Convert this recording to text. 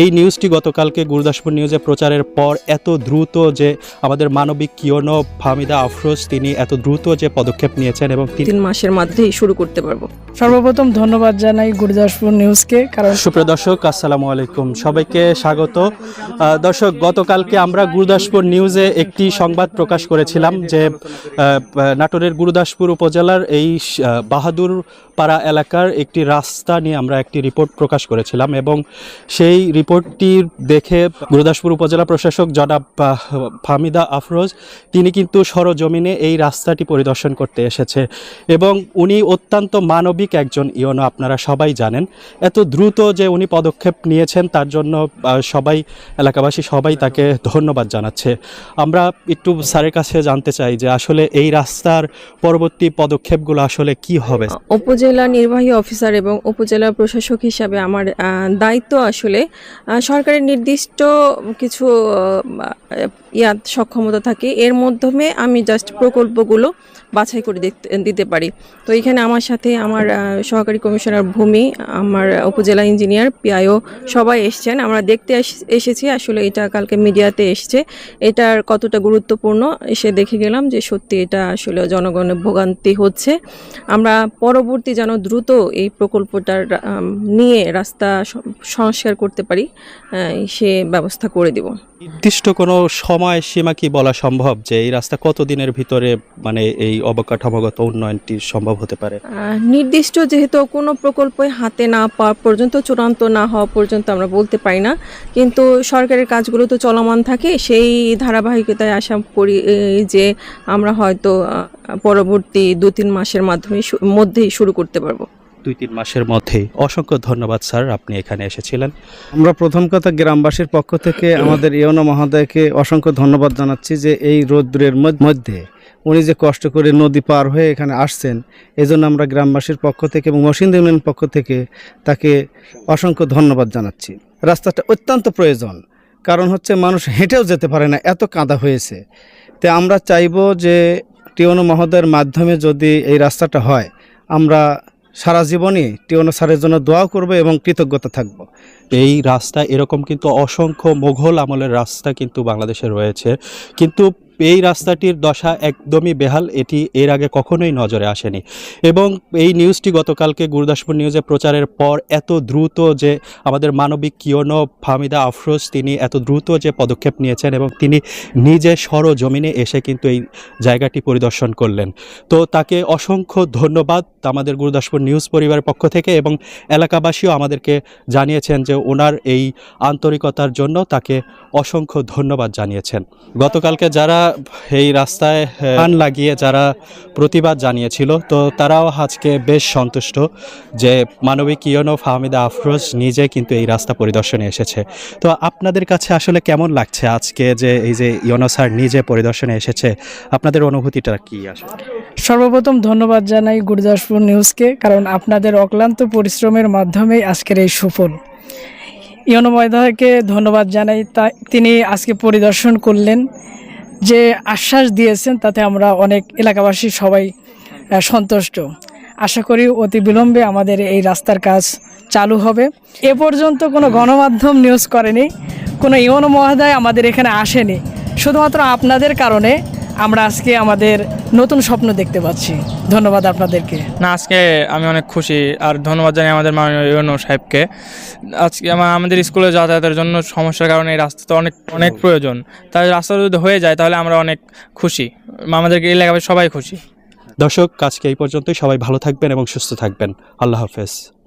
এই নিউজটি গতকালকে গুরুদাসপুর নিউজে প্রচারের পর এত দ্রুত যে আমাদের মানবিক কিয়নো ফামিদা আফরোজ তিনি এত দ্রুত যে পদক্ষেপ নিয়েছেন এবং তিন মাসের মধ্যেই শুরু করতে পারব। সর্বপ্রথম ধন্যবাদ জানাই গুরুদাসপুর নিউজকে কারণ সুপ্রিয় দর্শক আসসালামু আলাইকুম। সবাইকে স্বাগত। দর্শক গতকালকে আমরা গুরুদাসপুর নিউজে একটি সংবাদ প্রকাশ করেছিলাম যে নাটোরের গুরুদাসপুর উপজেলার এই বাহাদুর পাড়া এলাকার একটি রাস্তা নিয়ে আমরা একটি রিপোর্ট প্রকাশ করেছিলাম এবং সেই রিপোর্টটি দেখে গুরুদাসপুর উপজেলা প্রশাসক জনাব ফামিদা আফরোজ, তিনি কিন্তু সরজমিনে এই রাস্তাটি পরিদর্শন করতে এসেছে এবং উনি অত্যন্ত মানবিক একজন ইয়নো, আপনারা সবাই জানেন। এত দ্রুত যে উনি পদক্ষেপ নিয়েছেন, তার জন্য সবাই, এলাকাবাসী সবাই তাকে ধন্যবাদ জানাচ্ছে। আমরা একটু স্যারের কাছে জানতে চাই যে আসলে এই রাস্তার পরবর্তী পদক্ষেপগুলো আসলে কি হবে? উপজেলা নির্বাহী অফিসার এবং উপজেলা প্রশাসক হিসাবে আমার দায়িত্ব আসলে সরকারের নির্দিষ্ট কিছু আহ, ইয়া সক্ষমতা থাকে এর মাধ্যমে আমি জাস্ট প্রকল্পগুলো বাছাই করে দিতে পারি। তো এখানে আমার সাথে আমার সহকারী কমিশনার ভূমি আমার উপজেলা ইঞ্জিনিয়ার পিআইও সবাই এসছেন। আমরা দেখতে এসেছি আসলে এটা কালকে মিডিয়াতে এসছে। এটার কতটা গুরুত্বপূর্ণ এসে দেখে গেলাম যে সত্যি এটা আসলে জনগণের ভোগান্তি হচ্ছে। আমরা পরবর্তী যেন দ্রুত এই প্রকল্পটার নিয়ে রাস্তা সংস্কার করতে পারি সে ব্যবস্থা করে দেব। নির্দিষ্ট কোনো সময় সীমা কি বলা সম্ভব যে এই রাস্তা কতদিনের ভিতরে মানে এই অবকাঠামোগত উন্নয়নটি সম্ভব হতে পারে? নির্দিষ্ট যেহেতু কোনো প্রকল্পই হাতে না পাওয়া পর্যন্ত চূড়ান্ত না হওয়া পর্যন্ত আমরা বলতে পারি না। কিন্তু সরকারের কাজগুলো তো চলমান থাকে সেই ধারাবাহিকতায় আশা করি যে আমরা হয়তো পরবর্তী দু তিন মাসের মাধ্যমে মধ্যেই শুরু করতে পারব। দুই তিন মাসের মধ্যেই অসংখ্য ধন্যবাদ, স্যার, আপনি এখানে এসেছিলেন। আমরা প্রথম কথা গ্রামবাসীর পক্ষ থেকে আমাদের ইয়নো মহোদয়কে অসংখ্য ধন্যবাদ জানাচ্ছি যে এই রৌদ্রের মধ্যে উনি যে কষ্ট করে নদী পার হয়ে এখানে আসছেন, এজন্য আমরা গ্রামবাসীর পক্ষ থেকে এবং মসিন্দ ইউনিয়ন পক্ষ থেকে তাকে অসংখ্য ধন্যবাদ জানাচ্ছি। রাস্তাটা অত্যন্ত প্রয়োজন, কারণ হচ্ছে মানুষ হেঁটেও যেতে পারে না, এত কাঁদা হয়েছে। তো আমরা চাইব যে টিওনো মহোদয়ের মাধ্যমে যদি এই রাস্তাটা হয়, আমরা সারা জীবনই টিওনো স্যারের জন্য দোয়া করব এবং কৃতজ্ঞতা থাকব। এই রাস্তা এরকম কিন্তু অসংখ্য মোঘল আমলের রাস্তা কিন্তু বাংলাদেশে রয়েছে। কিন্তু এই রাস্তাটির দশা একদমই বেহাল, এটি এর আগে কখনোই নজরে আসেনি। এবং এই নিউজটি গতকালকে গুরুদাসপুর নিউজে প্রচারের পর এত দ্রুত যে আমাদের মানবিক কিয়নো ফামিদা আফরোজ, তিনি এত দ্রুত যে পদক্ষেপ নিয়েছেন এবং তিনি নিজে সরজমিনে এসে কিন্তু এই জায়গাটি পরিদর্শন করলেন। তো তাকে অসংখ্য ধন্যবাদ আমাদের গুরুদাসপুর নিউজ পরিবারের পক্ষ থেকে এবং এলাকাবাসীও আমাদেরকে জানিয়েছেন যে ওনার এই আন্তরিকতার জন্য তাকে অসংখ্য ধন্যবাদ জানিয়েছেন। গতকালকে যারা এই রাস্তায় প্রাণ লাগিয়ে যারা প্রতিবাদ জানিয়েছিল তো তারাও আজকে বেশ সন্তুষ্ট যে মানবিক ইয়নো ফাহমিদা আফরোজ নিজে কিন্তু এই রাস্তা পরিদর্শনে এসেছে। তো আপনাদের কাছে আসলে কেমন লাগছে আজকে যে এই যে ইয়নো স্যার নিজে পরিদর্শনে এসেছে? আপনাদের অনুভূতিটা কি আসলে? সর্বপ্রথম ধন্যবাদ জানাই গুরুদাসপুর নিউজকে কারণ আপনাদের অক্লান্ত পরিশ্রমের মাধ্যমেই আজকের এই সুফল। ইয়নো ময়দাকে ধন্যবাদ জানাই তা তিনি আজকে পরিদর্শন করলেন। যে আশ্বাস দিয়েছেন তাতে আমরা অনেক এলাকাবাসী সবাই সন্তুষ্ট। আশা করি অতি বিলম্বে আমাদের এই রাস্তার কাজ চালু হবে। এ পর্যন্ত কোনো গণমাধ্যম নিউজ করেনি কোনো ইমন মহোদয় আমাদের এখানে আসেনি। শুধুমাত্র আপনাদের কারণে আমরা আজকে আমাদের নতুন স্বপ্ন দেখতে পাচ্ছি। ধন্যবাদ আপনাদেরকে। না আজকে আমি অনেক খুশি আর ধন্যবাদ জানাই আমাদের মাননীয় ইউনো সাহেবকে। আজকে আমার আমাদের স্কুলে যাতায়াতের জন্য সমস্যার কারণে এই রাস্তা তো অনেক অনেক প্রয়োজন। তাই রাস্তা যদি হয়ে যায় তাহলে আমরা অনেক খুশি। আমাদেরকে এলাকায় সবাই খুশি। দর্শক আজকে এই পর্যন্তই। সবাই ভালো থাকবেন এবং সুস্থ থাকবেন। আল্লাহ হাফেজ।